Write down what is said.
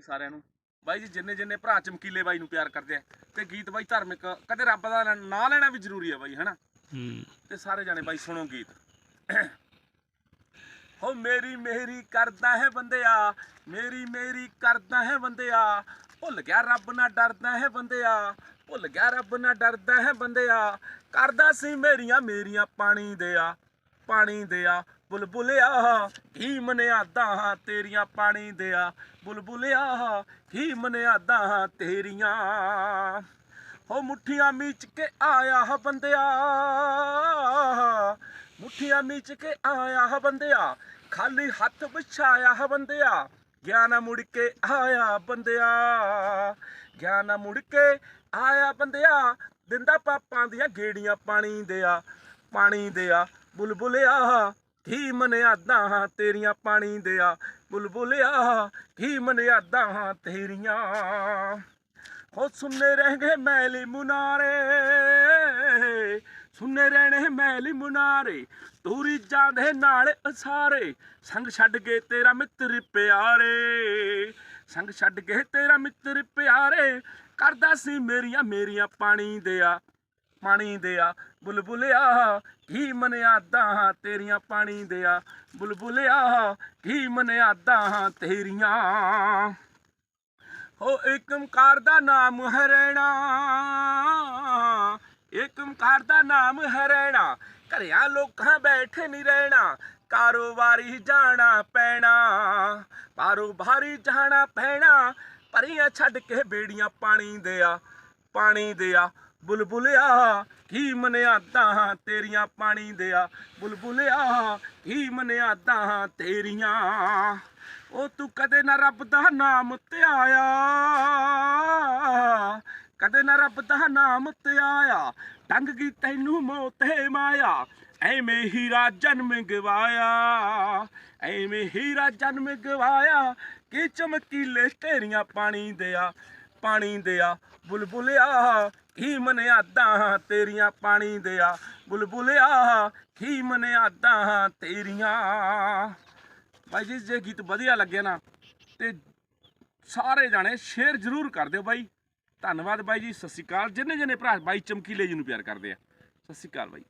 ਜੀ ਸਾਰਿਆਂ ਨੂੰ। ਬਾਈ ਜੀ ਜਿੰਨੇ ਜਿੰਨੇ ਭਰਾ ਚਮਕੀਲੇ ਬਾਈ ਨੂੰ ਪਿਆਰ ਕਰਦੇ ਆ ਤੇ ਗੀਤ ਬਾਈ ਧਾਰਮਿਕ ਕਦੇ ਰੱਬ ਦਾ ਨਾਂ- ਲੈਣਾ ਵੀ ਜ਼ਰੂਰੀ ਹੈ ਬਾਈ ਹਨਾ? ਤੇ ਸਾਰੇ ਜਾਣੇ ਬਾਈ ਸੁਣੋ ਗੀਤ। ਹੋ ਮੇਰੀ ਮੇਰੀ ਕਰਦਾ ਹੈ ਬੰਦਿਆ ਮੇਰੀ ਮੇਰੀ ਕਰਦਾ ਹੈ ਬੰਦਿਆ ਭੁੱਲ ਗਿਆ ਰੱਬ ਨਾ ਡਰਦਾ ਹੈ ਬੰਦਿਆ ਭੁੱਲ ਗਿਆ ਰੱਬ ਨਾ ਡਰਦਾ ਹੈ ਬੰਦਿਆ ਕਰਦਾ ਸੀ ਮੇਰੀਆਂ ਮੇਰੀਆਂ ਪਾਣੀ ਦਿਆ। ਪਾਣੀ ਦਿਆ, ਬੁਲਬੁਲਿਆ ਕੀ ਹਾਂ ਤੇਰੀਆਂ ਪਾਣੀ ਦਿਆ, ਬੁਲਬੁਲਿਆ ਕੀ ਹਾਂ ਤੇਰੀਆਂ। ਹੋ ਮੁੱਠੀਆਂ ਮੀਚ ਕੇ ਆਇਆ ਹ ਬੰਦਿਆ, ਮੁੱਠੀਆਂ ਮੀਚ ਕੇ ਆਇਆ ਹ ਬੰਦਿਆ, ਖਾਲੀ ਹੱਥ ਵਿਛਾਇਆ ਹ ਬੰਦਿਆ, ਗਿਆਨਾ ਮੁੜ ਕੇ ਆਇਆ ਬੰਦਿਆ, ਗਿਆਨਾ ਮੁੜ ਕੇ ਆਇਆ ਬੰਦਿਆ, ਦਿੰਦਾ ਪਾਪਾਂ ਦੀਆਂ ਗੇੜੀਆਂ ਪਾਣੀ ਦਿਆ ਪਾਣੀ ਦਿਆ। ਬੁਲਬੁਲਿਆ, ਕੀ ਹਾਂ ਤੇਰੀਆਂ ਪਾਣੀ ਦਿਆ? ਬੁਲਬੁਲਿਆ, ਕੀ ਹਾਂ ਤੇਰੀਆਂ? ਹੋ ਸੁਣਨੇ ਰਹਿਣਗੇ ਮੈਲੀ ਮੁਨਾਰੇ ਸੁਣਨੇ ਰਹਿਣੇ ਮੈਲੀ ਮੁਨਾਰੇ ਤੂਰੀ ਜਾਂਦੇ ਨਾਲ ਅਸਾਰੇ, ਸੰਗ ਛੱਡ ਕੇ ਤੇਰਾ ਮਿੱਤਰ ਪਿਆਰੇ, ਸੰਗ ਛੱਡ ਕੇ ਤੇਰਾ ਮਿੱਤਰ ਪਿਆਰੇ, ਕਰਦਾ ਸੀ ਮੇਰੀਆਂ ਮੇਰੀਆਂ ਪਾਣੀ ਦਿਆ। ਪਾਣੀ ਦਿਆ, ਬੁਲਬੁਲਿਆ ਕੀ ਮਨਿਆਦਾਂ ਤੇਰੀਆਂ ਪਾਣੀ ਦਿਆ, ਬੁਲਬੁਲਿਆ ਕੀ ਮਨਿਆਦਾਂ ਤੇਰੀਆਂ। ਹੋ ਏਕਮਕਾਰ ਦਾ ਨਾਮ ਹਰੈਣਾ ਏਕਮਕਾਰ ਦਾ ਨਾਮ ਹਰੈਣਾ ਘਰਿਆਂ ਲੋਕਾਂ ਬੈਠ ਨਹੀਂ ਰਹਿਣਾ, ਕਾਰੋਬਾਰੀ ਜਾਣਾ ਪੈਣਾ, ਕਾਰੋਬਾਰੀ ਜਾਣਾ ਪੈਣਾ ਪਰੀਆਂ ਛੱਡ ਕੇ ਬੇੜੀਆਂ ਪਾਣੀ ਦਿਆ, ਪਾਣੀ ਦੇ ਆ ਬੁਲਬੁਲਿਆ, ਕੀ ਮਨਿਆਦਾਂ ਤੇਰੀਆਂ ਪਾਣੀ ਦਿਆ? ਬੁਲਬੁਲਿਆ, ਕੀ ਮਨਿਆਦਾਂ ਤੇਰੀਆਂ? ਉਹ ਤੂੰ ਕਦੇ ਨਾ ਰੱਬ ਦਾ ਨਾਮ ਧਿਆਇਆ ਕਦੇ ਨਾ ਰੱਬ ਦਾ ਨਾਮ ਧਿਆਇਆ ਡੰਗ ਗਈ ਤੈਨੂੰ ਮੋਤੇ ਮਾਇਆ। ਐਵੇਂ ਹੀਰਾ ਜਨਮ ਗਵਾਇਆ ਐਵੇਂ ਹੀਰਾ ਜਨਮ ਗਵਾਇਆ ਕਿ ਚਮਕੀਲੇ ਢੇਰੀਆਂ ਪਾਣੀ ਦਿਆ। ਪਾਣੀ ਦਿਆ, ਬੁਲਬੁਲਿਆ, ਕੀ ਮਨਿਆਦਾਂ ਤੇਰੀਆਂ ਪਾਣੀ ਦਿਆ, ਬੁਲਬੁਲਿਆ, ਕੀ ਮਨਿਆਦਾਂ ਤੇਰੀਆਂ। ਬਾਈ ਜੀ, ਜੇ ਗੀਤ ਵਧੀਆ ਲੱਗਿਆ ਨਾ, ਤੇ ਸਾਰੇ ਜਾਣੇ ਸ਼ੇਅਰ ਜ਼ਰੂਰ ਕਰ ਦਿਓ ਬਾਈ। ਧੰਨਵਾਦ ਬਾਈ ਜੀ, ਸਤਿ ਸ਼੍ਰੀ ਅਕਾਲ। ਜਿੰਨੇ ਜਿੰਨੇ ਭਰਾ, ਬਾਈ ਚਮਕੀਲੇ ਜੀ ਨੂੰ ਪਿਆਰ ਕਰਦੇ ਆ। ਸਤਿ ਸ਼੍ਰੀ ਅਕਾਲ ਬਾਈ।